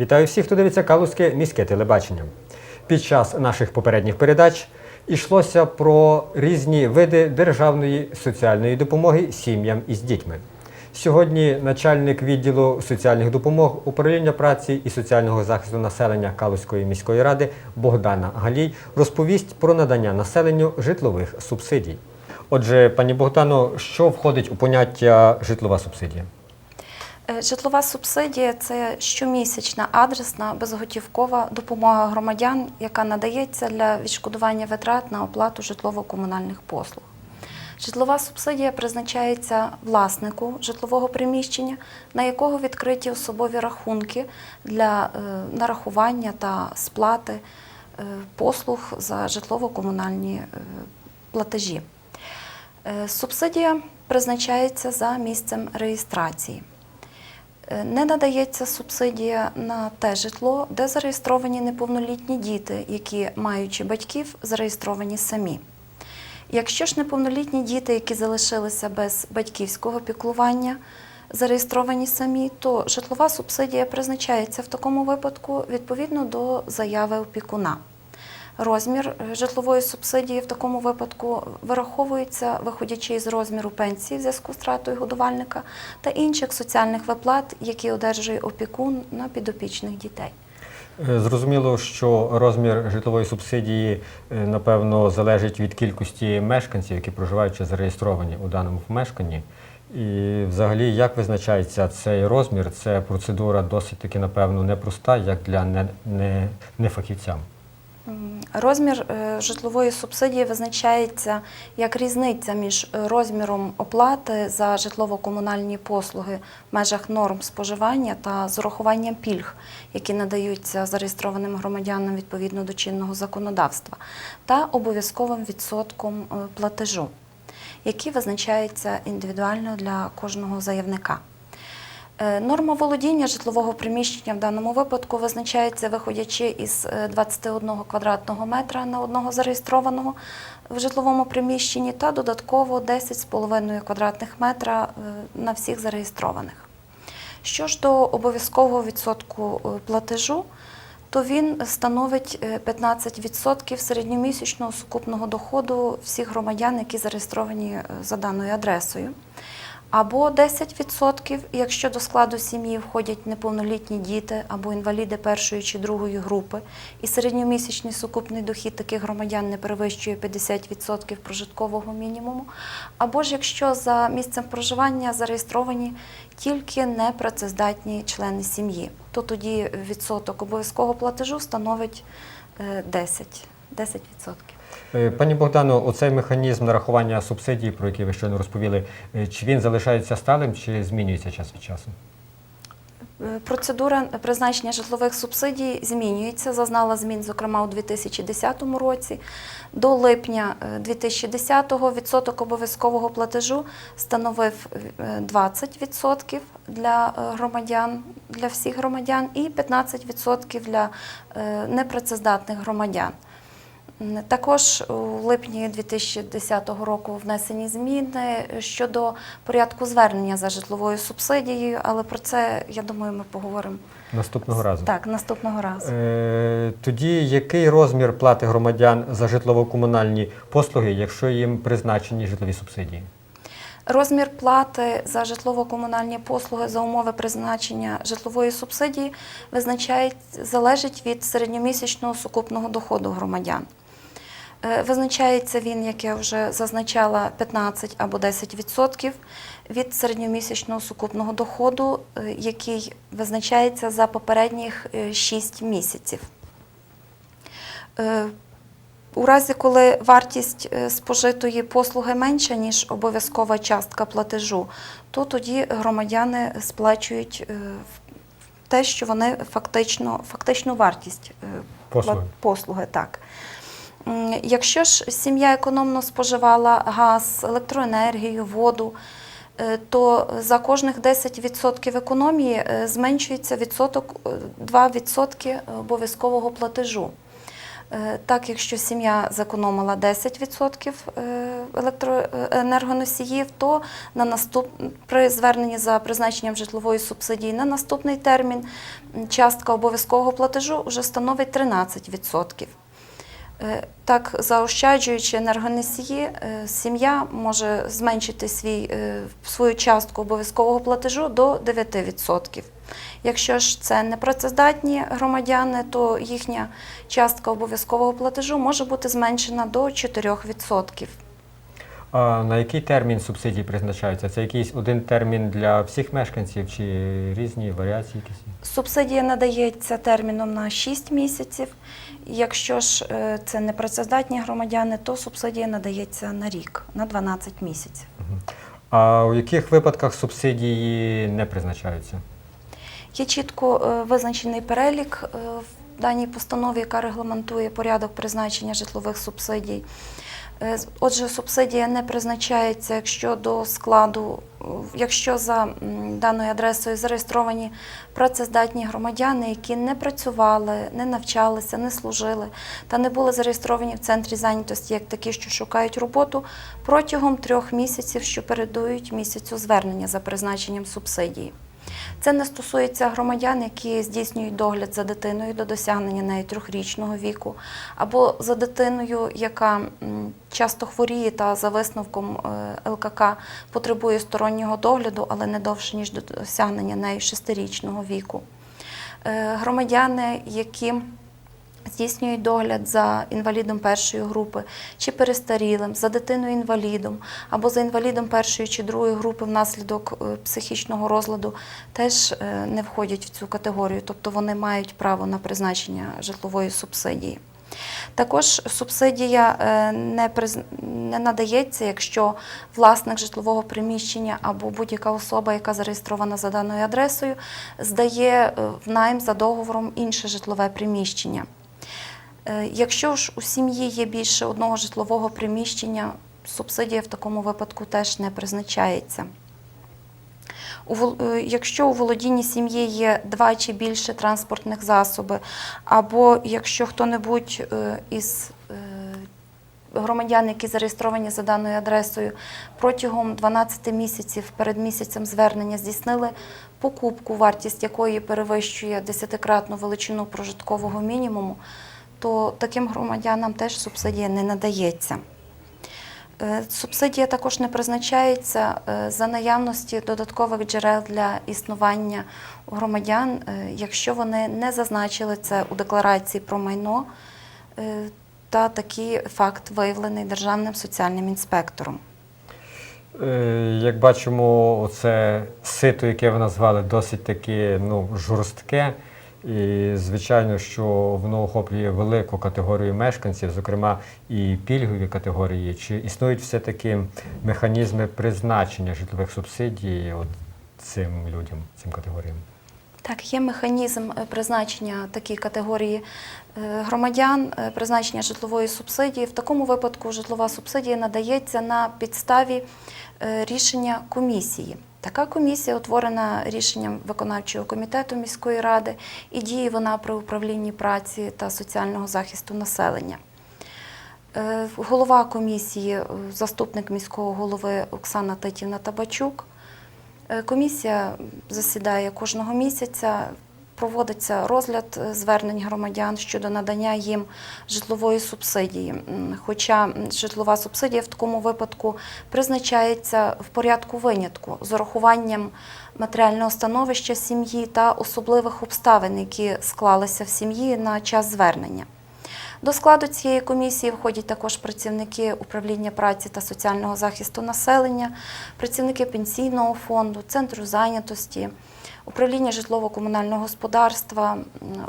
Вітаю всіх, хто дивиться Калузьке міське телебачення. Під час наших попередніх передач йшлося про різні види державної соціальної допомоги сім'ям із дітьми. Сьогодні начальник відділу соціальних допомог управління праці і соціального захисту населення Калузької міської ради Богдана Галій розповість про надання населенню житлових субсидій. Отже, пані Богдано, що входить у поняття житлова субсидія? Е, Житлова субсидія це щомісячна адресна безготівкова допомога громадян, яка надається для відшкодування витрат на оплату житлово-комунальних послуг. Житлова субсидія призначається власнику житлового приміщення, на якого відкриті особові рахунки для е, нарахування та сплати е, послуг за житлово-комунальні платежі. Субсидія призначається за місцем реєстрації. Е, Не надається субсидія на те житло, де зареєстровані неповнолітні діти, які, маючи батьків, зареєстровані самі. Якщо ж неповнолітні діти, які залишилися без батьківського піклування, зареєстровані самі, то житлова субсидія призначається в такому випадку відповідно до заяви опікуна. Розмір е, житлової субсидії в такому випадку вираховується, виходячи із розміру пенсії в зв'язку з втратою годувальника та інших соціальних виплат, які одержує опікун на підопічних дітей. Е, Зрозуміло, що розмір житлової субсидії, е, напевно, залежить від кількості мешканців, які проживають чи зареєстровані у даному помешканні. І взагалі, як визначається цей розмір? Це процедура досить таки, напевно, непроста, як для не, не, нефахівцям. М, Розмір е, житлової субсидії визначається як різниця між розміром оплати за житлово-комунальні послуги в межах норм споживання та з урахуванням пільг, які надаються зареєстрованим громадянам відповідно до чинного законодавства, та обов'язковим відсотком е, платежу, який визначається індивідуально для кожного заявника. Е, Норма володіння житлового приміщення в даному випадку визначається виходячи із е, 21 квадратного метра на одного зареєстрованого в житловому приміщенні та додатково 10,5 квадратних метра е, на всіх зареєстрованих. Що ж до обов'язкового відсотку е, платежу, то він становить е, 15% середньомісячного сукупного доходу всіх громадян, які зареєстровані е, за даною адресою. Або 10%, якщо до складу сім'ї входять неповнолітні діти або інваліди першої чи другої групи, і середньомісячний сукупний дохід таких громадян не перевищує 50% прожиткового мінімуму, або ж якщо за місцем проживання зареєстровані тільки непрацездатні члени сім'ї, то тоді відсоток обов'язкового платежу становить е, 10%. 10%. Е, Пані Богдано, оцей механізм нарахування субсидій, про який ви щойно розповіли, е, чи він залишається сталим, чи змінюється час від часу? Е, Процедура призначення житлових субсидій змінюється, зазнала змін, зокрема у 2010 році. До липня е, 2010-го відсоток обов'язкового платежу становив е, 20% для громадян, для всіх громадян і 15% для непрацездатних громадян. Також у липні 2010 року внесені зміни щодо порядку звернення за житловою субсидією, але про це, я думаю, ми поговоримо Наступного разу. так, наступного разу. Е, Тоді який розмір плати громадян за житлово-комунальні послуги, якщо їм призначені житлові субсидії? Розмір плати за житлово-комунальні послуги за умови призначення житлової субсидії визначає, залежить від середньомісячного сукупного доходу громадян. Е, Визначається він, як я вже зазначала, 15 або 10% від середньомісячного сукупного доходу, е, який визначається за попередніх 6 місяців. Е, у разі, коли вартість спожитої послуги менша, ніж обов'язкова частка платежу, то тоді громадяни сплачують те, що вони фактично, фактичну вартість Послуги. послуги так. Якщо ж сім'я економно споживала газ, електроенергію, воду, е, то за кожних 10% економії е, зменшується відсоток, е, 2% обов'язкового платежу. Е, Так, якщо сім'я зекономила 10% е, електроенергоносіїв, то на наступ... при зверненні за призначенням житлової субсидії на наступний термін частка обов'язкового платежу вже становить 13%. Е, Так, заощаджуючи енергоносії, е, сім'я може зменшити свій, е, свою частку обов'язкового платежу до 9%. Якщо ж це непрацездатні громадяни, то їхня частка обов'язкового платежу може бути зменшена до 4%. А на який термін субсидії призначаються? Це якийсь один термін для всіх мешканців чи різні варіації якісь? Субсидія надається терміном на 6 місяців. Якщо ж е, це непрацездатні громадяни, то субсидія надається на рік, на 12 місяців. А у яких випадках субсидії не призначаються? Є чітко е, визначений перелік е, в даній постанові, яка регламентує порядок призначення житлових субсидій. Е, Отже, субсидія не призначається, якщо до складу, е, якщо за даною адресою зареєстровані працездатні громадяни, які не працювали, не навчалися, не служили та не були зареєстровані в центрі зайнятості як такі, що шукають роботу протягом трьох місяців, що передують місяцю звернення за призначенням субсидії. Це не стосується громадян, які здійснюють догляд за дитиною до досягнення нею трьохрічного віку, або за дитиною, яка часто хворіє та за висновком е, ЛКК потребує стороннього догляду, але не довше ніж до досягнення нею шестирічного віку. Е, Громадяни, які здійснюють догляд за інвалідом першої групи чи перестарілим, за дитиною інвалідом або за інвалідом першої чи другої групи внаслідок е, психічного розладу, теж е, не входять в цю категорію, тобто вони мають право на призначення житлової субсидії. Також субсидія е, не, приз- не надається, якщо власник житлового приміщення або будь-яка особа, яка зареєстрована за даною адресою, здає в найм за договором інше житлове приміщення. Е, Якщо ж у сім'ї є більше одного житлового приміщення, субсидія в такому випадку теж не призначається. Е, Якщо у володінні сім'ї є два чи більше транспортних засоби, або якщо хто-небудь е, із громадян, які зареєстровані за даною адресою, протягом 12 місяців перед місяцем звернення здійснили покупку, вартість якої перевищує десятикратну величину прожиткового мінімуму, то таким громадянам теж субсидія не надається. Е, Субсидія також не призначається е, за наявності додаткових джерел для існування громадян, е, якщо вони не зазначили це у декларації про майно, та такий факт виявлений державним соціальним інспектором. Як бачимо, оце сито, яке ви назвали, досить таки ну, жорстке. І, звичайно, що воно охоплює велику категорію мешканців, зокрема і пільгові категорії. Чи існують все-таки механізми призначення житлових субсидій от цим людям, цим категоріям? Так, є механізм е, призначення такої категорії е, громадян, е, призначення житлової субсидії. В такому випадку житлова субсидія надається на підставі рішення комісії. Така комісія утворена рішенням виконавчого комітету міської ради і діє вона при управлінні праці та соціального захисту населення. Е, Голова комісії, е, заступник міського голови Оксана Тетівна Табачук. Е, Комісія засідає кожного місяця, проводиться розгляд е, звернень громадян щодо надання їм житлової субсидії. Хоча житлова субсидія в такому випадку призначається в порядку винятку з урахуванням матеріального становища сім'ї та особливих обставин, які склалися в сім'ї на час звернення. До складу цієї комісії входять також працівники управління праці та соціального захисту населення, працівники пенсійного фонду, центру зайнятості, управління житлово-комунального господарства,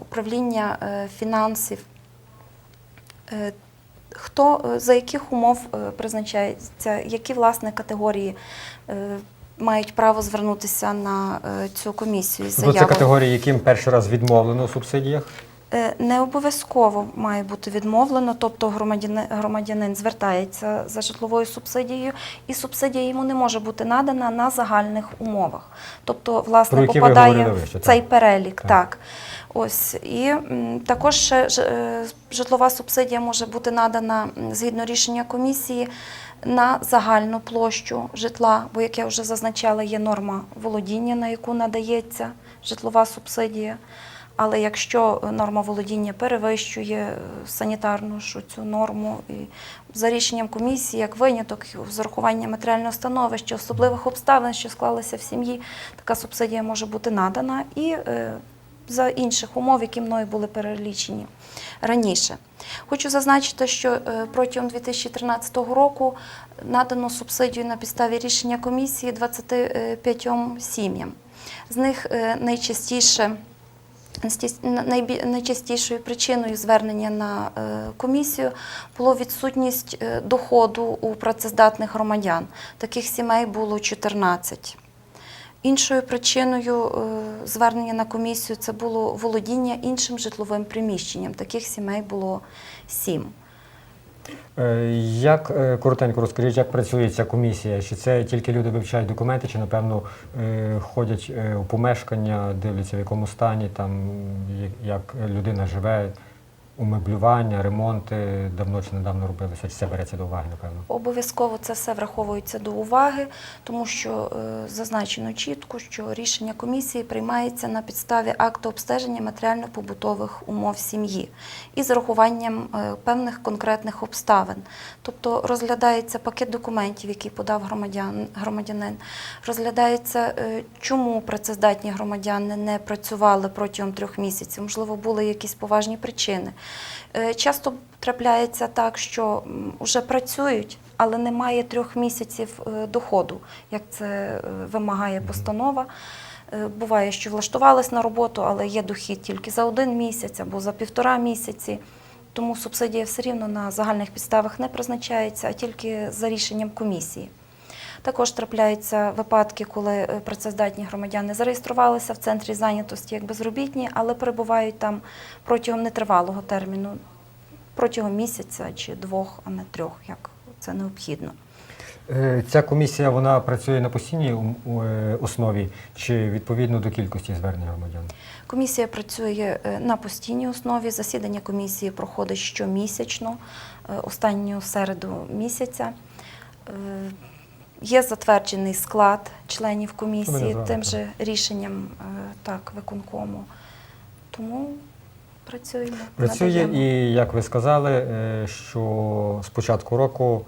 управління е, фінансів. Е, Хто е, за яких умов призначається, які власне категорії мають право звернутися на цю комісію Тобто це категорії, яким перший раз відмовлено у субсидіях? Е, Не обов'язково має бути відмовлено, тобто громадянин, громадянин звертається за житловою субсидією, і субсидія йому не може бути надана на загальних умовах. Тобто, Про власне, які попадає вище, в цей так. перелік. Так. Так. Ось і м, також ще е, житлова субсидія може бути надана згідно рішення комісії на загальну площу житла, бо, як я вже зазначала, є норма володіння, на яку надається житлова субсидія. Але якщо норма володіння перевищує е, санітарну цю норму, і за рішенням комісії, як виняток з урахуванням матеріального становища, особливих обставин, що склалися в сім'ї, така субсидія може бути надана і е, за інших умов, які мною були перелічені раніше. Хочу зазначити, що е, протягом 2013 року надано субсидію на підставі рішення комісії 25 сім'ям. З них найчастіше Найчастішою причиною звернення на е, комісію було відсутність е, доходу у працездатних громадян. Таких сімей було 14. Іншою причиною е, звернення на комісію це було володіння іншим житловим приміщенням. Таких сімей було 7. Е, Як е, коротенько розкажіть, як працює ця комісія? Чи це тільки люди вивчають документи, чи напевно е, ходять у помешкання, дивляться в якому стані, там як людина живе, умеблювання, ремонти давно чи недавно робилися, чи це береться до уваги, напевно? Обов'язково це все враховується до уваги, тому що е, зазначено чітко, що рішення комісії приймається на підставі акту обстеження матеріально-побутових умов сім'ї і з урахуванням е, певних конкретних обставин. Тобто розглядається пакет документів, який подав громадян, громадянин, розглядається, е, чому працездатні громадяни не працювали протягом трьох місяців, можливо, були якісь поважні причини. Е, Часто трапляється так, що вже працюють, але немає трьох місяців е, доходу, як це е, вимагає постанова. Буває, що влаштувались на роботу, але є дохід тільки за один місяць або за півтора місяці. Тому субсидія все рівно на загальних підставах не призначається, а тільки за рішенням комісії. Також трапляються випадки, коли е, працездатні громадяни зареєструвалися в центрі зайнятості як безробітні, але перебувають там протягом нетривалого терміну, протягом місяця чи двох, а не трьох, як це необхідно. Е, Ця комісія вона працює на постійній е, основі чи відповідно до кількості звернень громадян? Комісія працює на постійній основі. Засідання комісії проходить щомісячно, останню середу місяця. Є затверджений склад членів комісії тим же рішенням е, так, виконкому. Тому працюємо. Працює надаємо. і, як ви сказали, е, що з початку року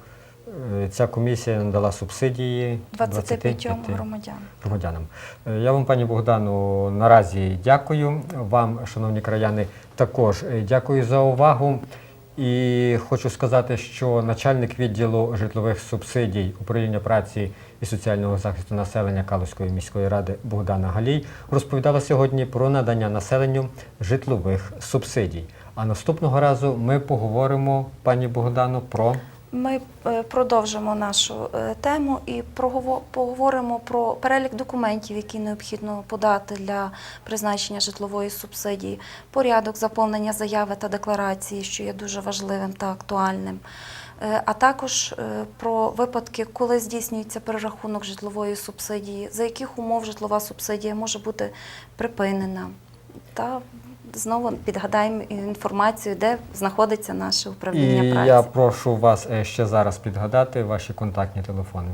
е, ця комісія надала субсидії 25 громадян. громадянам. Я вам, пані Богдану, наразі дякую. Вам, шановні краяни, також дякую за увагу. І хочу сказати, що начальник відділу житлових субсидій управління праці і соціального захисту населення Калузької міської ради Богдана Галій розповідала сьогодні про надання населенню житлових субсидій. А наступного разу ми поговоримо, пані Богдану, про Ми е, продовжимо нашу е, тему і поговоримо про перелік документів, які необхідно подати для призначення житлової субсидії, порядок заповнення заяви та декларації, що є дуже важливим та актуальним. Е, А також про випадки, коли здійснюється перерахунок житлової субсидії, за яких умов житлова субсидія може бути припинена. Та знову підгадаємо інформацію, де знаходиться наше управління і праці. я прошу вас е, ще зараз підгадати ваші контактні телефони.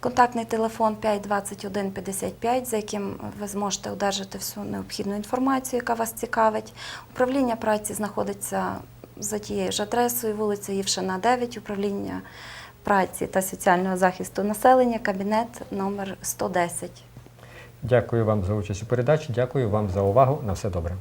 Контактний телефон 521 55, за яким ви зможете одержати всю необхідну інформацію, яка вас цікавить. Управління праці знаходиться за тією ж адресою, вулиця Євшина 9, управління праці та соціального захисту населення, кабінет номер 110. Дякую вам за участь у передачі. Дякую вам за увагу. На все добре.